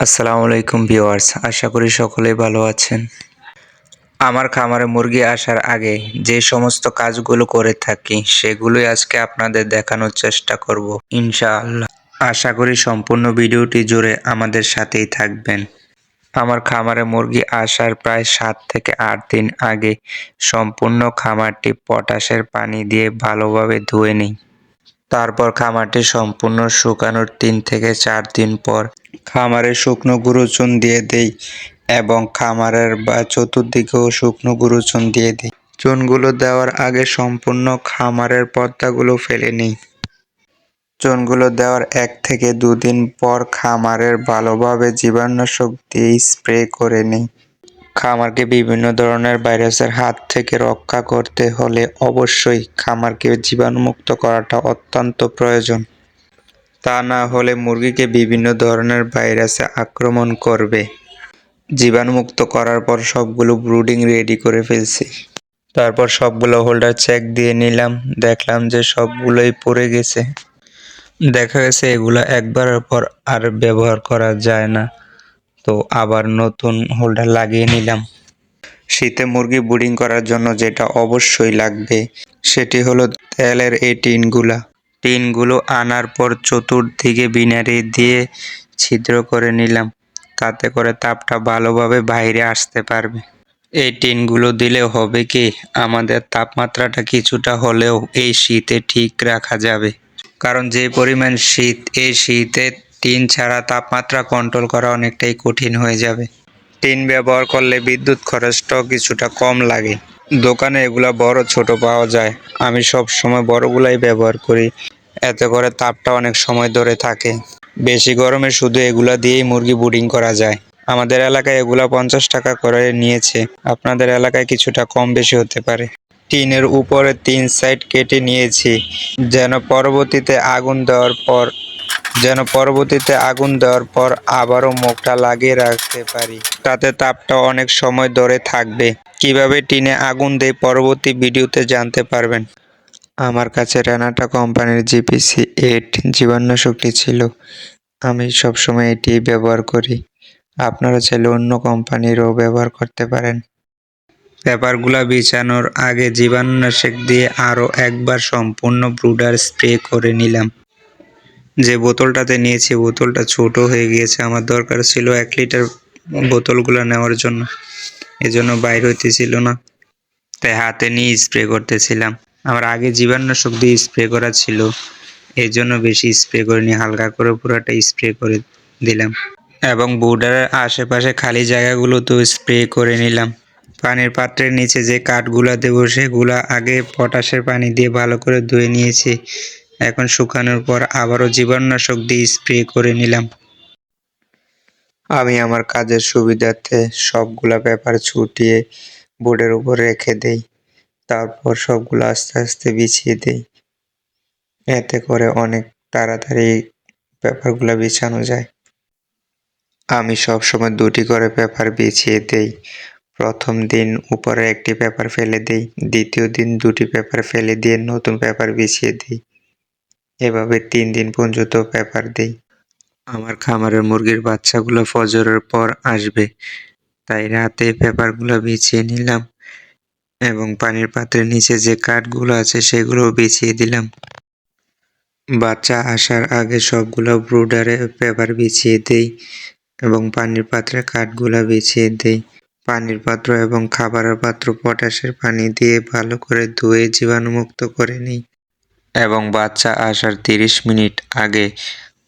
আসসালামু আলাইকুম ভিউয়ার্স, আশা করি সকলেই ভালো আছেন। আমার খামারে মুরগি আসার আগে যে সমস্ত কাজগুলো করে থাকি, সেগুলোই আজকে আপনাদের দেখানোর চেষ্টা করব, ইনশাআল্লাহ। আশা করি সম্পূর্ণ ভিডিওটি জুড়ে আমাদের সাথেই থাকবেন। আমার খামারে মুরগি আসার প্রায় সাত থেকে আট দিন আগে সম্পূর্ণ খামারটি পটাশের পানি দিয়ে ভালোভাবে ধুয়ে নিই। তারপর খামারটি সম্পূর্ণ শুকানোর তিন থেকে চার দিন পর খামারে শুকনো গুঁড়ো চুন দিয়ে দেই এবং খামারের বা চতুর্দিকেও শুকনো গুরুচুন দিয়ে দিই। চুনগুলো দেওয়ার আগে সম্পূর্ণ খামারের পর্দাগুলো ফেলে নিই। চুনগুলো দেওয়ার এক থেকে দুদিন পর খামারের ভালোভাবে জীবাণুনাশক দিয়ে স্প্রে করে নিই। খামারকে বিভিন্ন ধরনের ভাইরাসের হাত থেকে রক্ষা করতে হলে অবশ্যই খামারকে জীবাণুমুক্ত করাটা অত্যন্ত প্রয়োজন। তা না হলে মুরগিকে বিভিন্ন ধরনের ভাইরাসে আক্রমণ করবে। জীবাণুমুক্ত করার পর সবগুলো ব্রুডিং রেডি করে ফেলছি। তারপর সবগুলো হোল্ডার চেক দিয়ে নিলাম। দেখলাম যে সবগুলোই পড়ে গেছে। দেখা গেছে এগুলো একবারের পর আর ব্যবহার করা যায় না। তো আবার নতুন হোল্ডার লাগিয়ে নিলাম। শীতে মুরগি ব্রুডিং করার জন্য যেটা অবশ্যই লাগবে, সেটি হলো তেলের এই টিনগুলা। টিনগুলো আনার পর চতুর্দিকে বিনারি দিয়ে ছিদ্র করে নিলাম, তাতে করে তাপটা ভালোভাবে বাইরে আসতে পারবে। এই টিনগুলো দিলে হবে কি, আমাদের তাপমাত্রাটা কিছুটা হলেও এই শীতে ঠিক রাখা যাবে। কারণ যে পরিমাণ শীত, এই শীতে টিন ছাড়া তাপমাত্রা কন্ট্রোল করা অনেকটাই কঠিন হয়ে যাবে। টিন ব্যবহার করলে বিদ্যুৎ খরচটাও কিছুটা কম লাগে। দোকানে এগুলা বড় ছোট পাওয়া যায়। আমি সব সময় বড়গুলাই ব্যবহার করি। এতে করে তাপটা অনেক সময় ধরে থাকে। বেশি গরমে শুধু এগুলা দিয়েই মুরগি বুডিং করা যায়। আমাদের এলাকায় এগুলা পঞ্চাশ টাকা করে নিয়েছে। আপনাদের এলাকায় কিছুটা কম বেশি হতে পারে। টিনের উপরে তিন সাইড কেটে নিয়েছি। যেন পরবর্তীতে আগুন দেওয়ার পর যেন পরবর্তীতে আগুন দেওয়ার পর আবারও মুখটা লাগিয়ে রাখতে পারি। তাতে তাপটা অনেক সময় ধরে থাকবে। কীভাবে টিনে আগুন দেয় পরবর্তী ভিডিওতে জানতে পারবেন। আমার কাছে রেনাটা কোম্পানির জিপিসি এইট জীবাণুশক্তি ছিল। আমি সবসময় এটি ব্যবহার করি। আপনারা চাইলে অন্য কোম্পানিরও ব্যবহার করতে পারেন। পেপারগুলা বিছানোর আগে জীবাণুনাশক দিয়ে আরও একবার সম্পূর্ণ ব্রুডার স্প্রে করে নিলাম। যে বোতলটাতে নিয়েছি, বোতলটা ছোট হয়ে গিয়েছে। আমার দরকার ছিল এক লিটার বোতলগুলো নেওয়ার জন্য। এজন্য বাইর হইতেছিল না। তাই হাতে নিয়ে স্প্রে করতেছিলাম। আমার আগে জীবাণুনাশক দিয়ে স্প্রে করা ছিল। এই জন্য বেশি স্প্রে করিনি, হালকা করে পুরোটা স্প্রে করে দিলাম। এবং বোর্ডারের আশেপাশে খালি জায়গাগুলোতেও স্প্রে করে নিলাম। পানির পাত্রের নিচে যে কাঠগুলা দেবো, সেগুলা আগে পটাশের পানি দিয়ে ভালো করে ধুয়ে নিয়েছি। এখন শুকানোর পর আবারও জীবাণুনাশক দিয়ে স্প্রে করে নিলাম। আমি আমার কাজের সুবিধার্থে সবগুলা পেপার ছুটিয়ে বোর্ডের উপর রেখে দেই, তারপর সবগুলো আস্তে আস্তে বিছিয়ে দেই। এতে করে অনেক তাড়াতাড়ি পেপারগুলো বিছানো যায়। আমি সব সময় দুটি করে পেপার বিছিয়ে দেই। প্রথম দিন উপরে একটি পেপার ফেলে দিই, দ্বিতীয় দিন দুটি পেপার ফেলে দিয়ে নতুন পেপার বিছিয়ে দিই। এভাবে তিন দিন পর্যন্ত পেপার দিই। আমার খামারের মুরগির বাচ্চাগুলো ফজরের পর আসবে। তাই রাতে পেপারগুলো বিছিয়ে নিলাম এবং পানির পাত্রের নিচে যে কাঠগুলো আছে সেগুলো বিছিয়ে দিলাম। বাচ্চা আসার আগে সবগুলো ব্রুডারে পেপার বিছিয়ে দেই এবং পানির পাত্রে কাঠগুলো বিছিয়ে দেই। পানির পাত্র এবং খাবারের পাত্র পটাশের পানি দিয়ে ভালো করে ধুয়ে জীবাণুমুক্ত করে নিই। এবং বাচ্চা আসার তিরিশ মিনিট আগে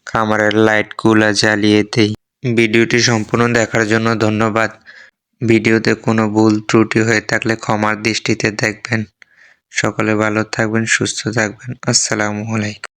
খামারের লাইটগুলো জ্বালিয়ে দেই। ভিডিওটি সম্পূর্ণ দেখার জন্য ধন্যবাদ। ভিডিওতে কোনো ভুল ত্রুটি হয়ে থাকলে ক্ষমার দৃষ্টিতে দেখবেন। সকলে ভালো থাকবেন, সুস্থ থাকবেন। আসসালামু আলাইকুম।